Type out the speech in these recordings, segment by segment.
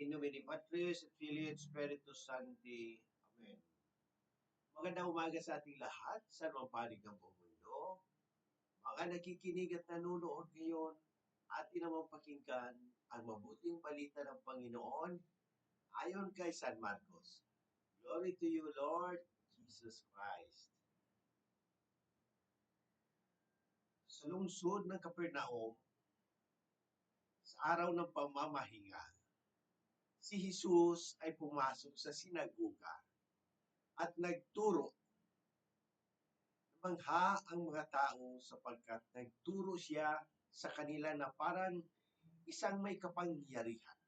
In nomine Patris et Filii et Spiritus Sancti. Amen. Magandang umaga sa ating lahat sa mga panig ng buong mundo. Mga nakikinig at nanonood ngayon, atin namang pakinggan ang mabuting balita ng Panginoon ayon kay San Marcos. Glory to you, Lord Jesus Christ. Sa lungsod ng Kapernaum, sa araw ng pamamahinga, si Jesus ay pumasok sa sinagoga at nagturo. Mangha ang mga tao sapagkat nagturo siya sa kanila na parang isang may kapangyarihan.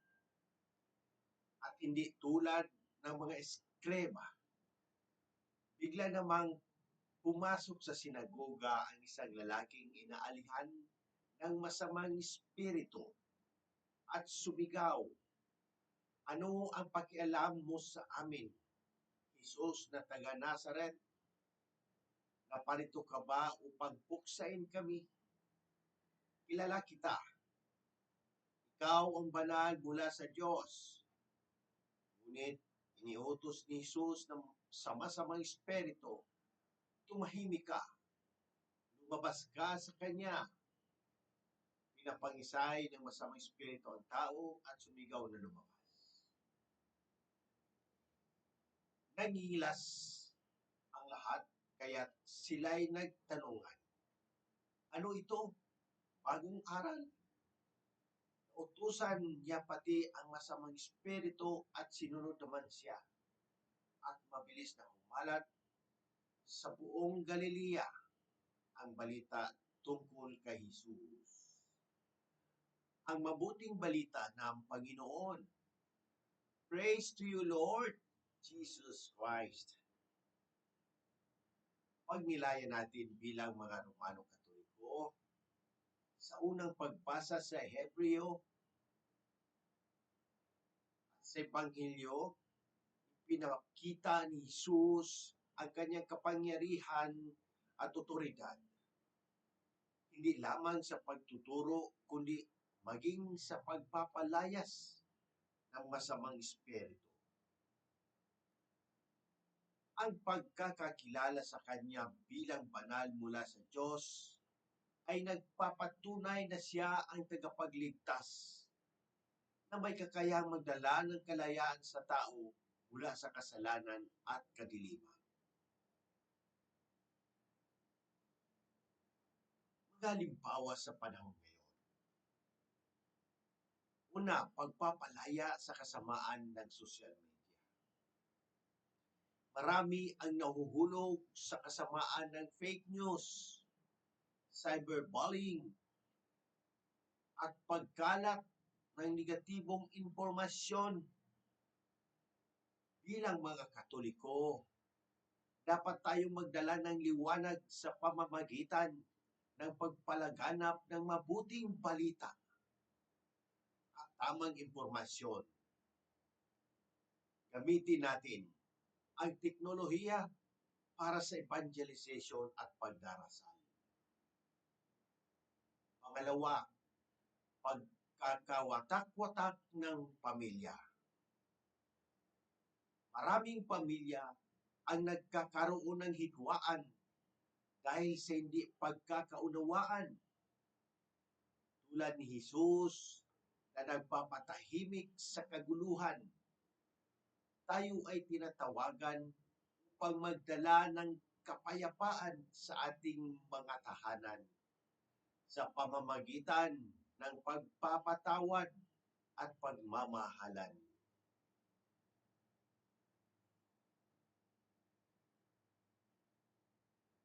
At hindi tulad ng mga eskreba. Bigla namang pumasok sa sinagoga ang isang lalaking inaalihan ng masamang espiritu at sumigaw, Ano ang pakialam mo sa amin, Jesus na taga Nazaret? Naparito ka ba upang puksain kami? Kilala kita. Ikaw ang banal mula sa Diyos. Ngunit iniutos ni Jesus ng sama-samang espiritu, tumahimik ka. Lumabas ka sa Kanya. Pinapangisay ng masamang espiritu ang tao at sumigaw na lumabas. Nangilas ang lahat, kaya sila'y nagtanungan. Ano ito? Bagong aral? Utusan niya pati ang masamang espiritu at sinunod naman siya. At mabilis na humalat sa buong Galilea ang balita tungkol kay Jesus. Ang mabuting balita ng Panginoon. Praise to you, Lord Jesus Christ. Pagnilayan natin bilang mga Romano Katoliko, sa unang pagbasa sa Hebreo at sa Ebanghelyo, pinakita ni Jesus ang kanyang kapangyarihan at otoridad. Hindi lamang sa pagtuturo, kundi maging sa pagpapalayas ng masamang espiritu. Ang pagkakakilala sa Kanya bilang banal mula sa Diyos ay nagpapatunay na siya ang tagapagligtas na may kakayang magdala ng kalayaan sa tao mula sa kasalanan at kadiliman. Magalimbawa sa panahon ngayon. Una, pagpapalaya sa kasamaan ng social media. Marami ang nahuhulog sa kasamaan ng fake news, cyberbullying, at pagkalat ng negatibong impormasyon. Bilang mga Katoliko, dapat tayong magdala ng liwanag sa pamamagitan ng pagpalaganap ng mabuting balita at tamang impormasyon. Gamitin natin ang teknolohiya para sa evangelization at pagdarasal. Pangalawa, pagkakawatak-watak ng pamilya. Maraming pamilya ang nagkakaroon ng hidwaan dahil sa hindi pagkakaunawaan. Tulad ni Jesus na nagpapatahimik sa kaguluhan. Tayo ay tinatawagan upang magdala ng kapayapaan sa ating mga tahanan sa pamamagitan ng pagpapatawad at pagmamahalan.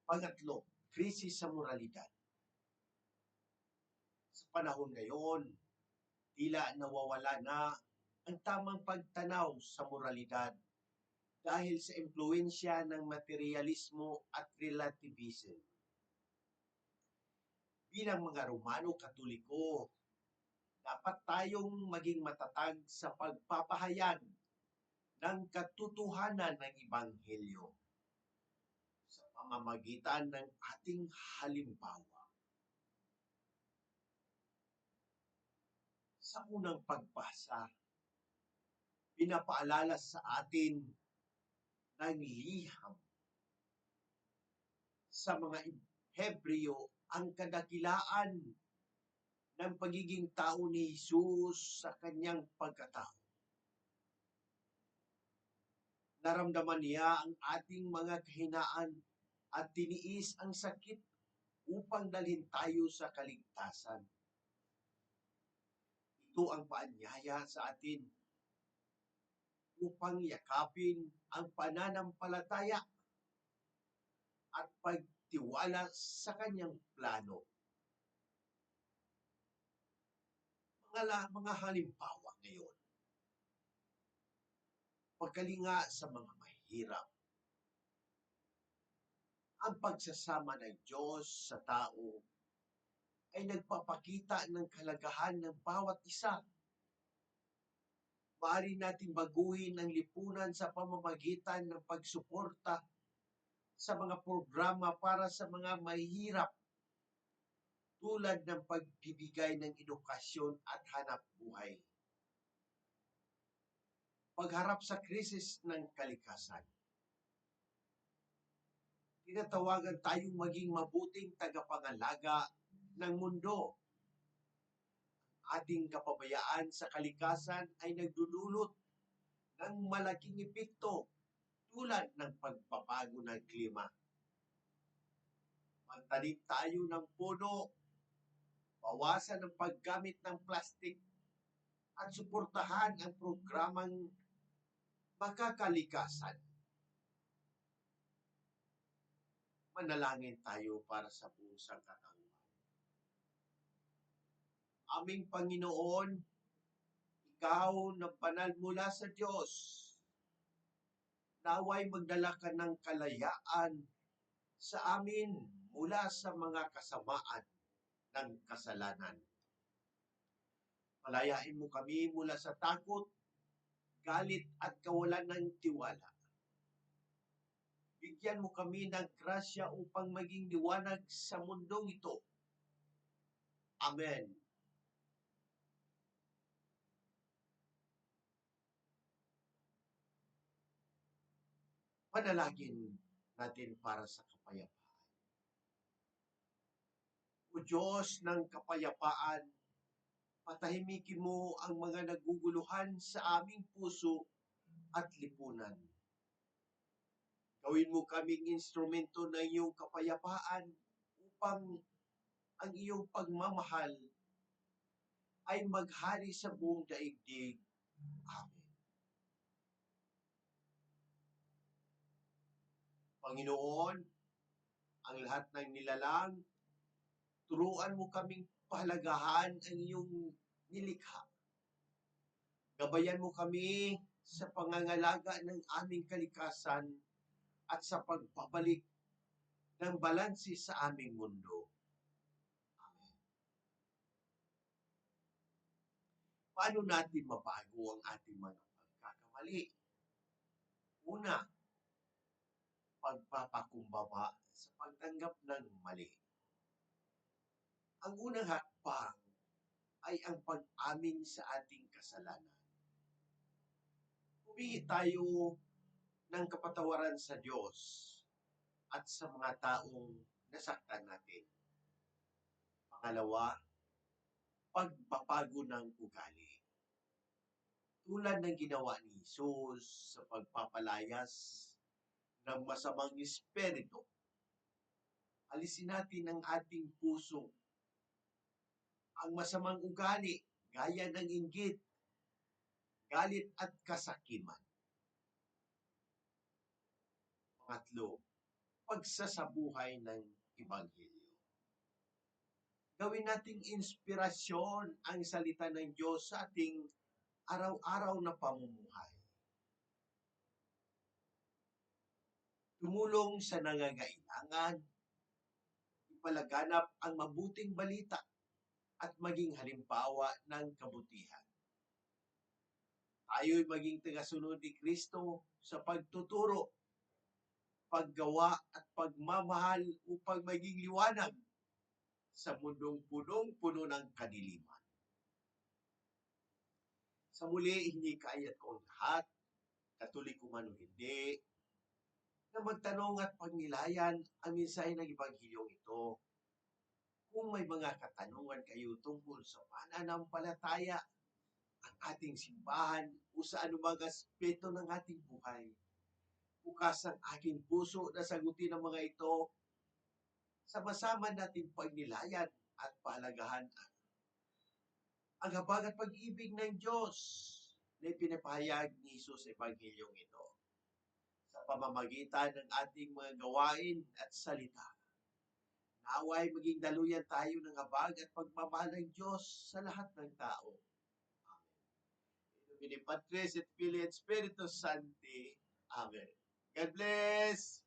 Pangatlo, krisis sa moralidad. Sa panahon ngayon, tila nawawala na ang tamang pagtanaw sa moralidad dahil sa impluensya ng materialismo at relativism. Bilang mga Romano Katoliko, dapat tayong maging matatag sa pagpapahayag ng katotohanan ng Ibanghelyo sa pamamagitan ng ating halimbawa. Sa unang pagbasa, pinapaalala sa atin ng liham sa mga Hebreo ang kadakilaan ng pagiging tao ni Jesus sa kanyang pagkatao. Naramdaman niya ang ating mga kahinaan at tiniis ang sakit upang dalhin tayo sa kaligtasan. Ito ang paanyaya sa atin upang yakapin ang pananampalataya at pagtiwala sa kanyang plano. Mga, mga halimbawa ngayon, pagkalinga sa mga mahirap, ang pagsasama ng Diyos sa tao ay nagpapakita ng kalagahan ng bawat isa. Maaari natin baguhin ang lipunan sa pamamagitan ng pagsuporta sa mga programa para sa mga mahihirap tulad ng pagbibigay ng edukasyon at hanap buhay. Pagharap sa krisis ng kalikasan, tinatawagan tayong maging mabuting tagapangalaga ng mundo. Ating kapabayaan sa kalikasan ay nagdudulot ng malaking epekto tulad ng pagbabago ng klima. Magtanim tayo ng puno, bawasan ang paggamit ng plastik, at suportahan ang programang makakalikasan. Manalangin tayo para sa buong sangkatauhan. Aming Panginoon, Ikaw na banal mula sa Diyos, naway magdala ka ng kalayaan sa amin mula sa mga kasamaan ng kasalanan. Palayain mo kami mula sa takot, galit at kawalan ng tiwala. Bigyan mo kami ng grasya upang maging liwanag sa mundong ito. Amen. Panalangin natin para sa kapayapaan. O Diyos ng kapayapaan, patahimikin mo ang mga naguguluhan sa aming puso at lipunan. Gawin mo kaming instrumento ng iyong kapayapaan upang ang iyong pagmamahal ay maghari sa buong daigdig. Amen. Panginoon, ang lahat ng nilalang, turuan mo kaming pahalagahan ang iyong nilikha. Gabayan mo kami sa pangangalaga ng aming kalikasan at sa pagpapalik ng balansi sa aming mundo. Amen. Paano natin mabago ang ating mga pagkakamali? Una, pagpapakumbaba sa pagtanggap ng mali. Ang unang hakbang ay ang pag-amin sa ating kasalanan. Humingi tayo ng kapatawaran sa Diyos at sa mga taong nasaktan natin. Pangalawa, pagpapago ng ugali. Tulad ng ginawa ni Jesus sa pagpapalayas ng masamang espiritu, alisin natin ang ating puso ang masamang ugali gaya ng inggit, galit at kasakiman. Pangatlo, pagsasabuhay ng Ebanghelyo. Gawin nating inspirasyon ang salita ng Diyos sa ating araw-araw na pamumuhay. Tumulong sa nangangailangan, ipalaganap ang mabuting balita at maging halimbawa ng kabutihan. Tayo'y maging tagasunod ni Kristo sa pagtuturo, paggawa at pagmamahal upang maging liwanag sa mundong punong-puno ng kadiliman. Sa muli, hindi kaya't ko lahat, katoliko man o hindi, na magtanong at pagnilayan ang mensahe ng Ebanghilyong ito. Kung may mga katanungan kayo tungkol sa pananampalataya, ang ating simbahan o sa anumang aspeto ng ating buhay, bukas ang aking puso na sagutin ang mga ito, sama-sama natin pagnilayan at pahalagahan ang, ang habag at pag-ibig ng Diyos na ipinapahayag ni Jesus sa Ebanghilyong ito pamamagitan ng ating mga gawain at salita. Naway maging daluyan tayo ng habag at pagmamahal ng Diyos sa lahat ng tao. Amen. Nomine Patris et Filii et Spiritus Sancti. Amen. God bless!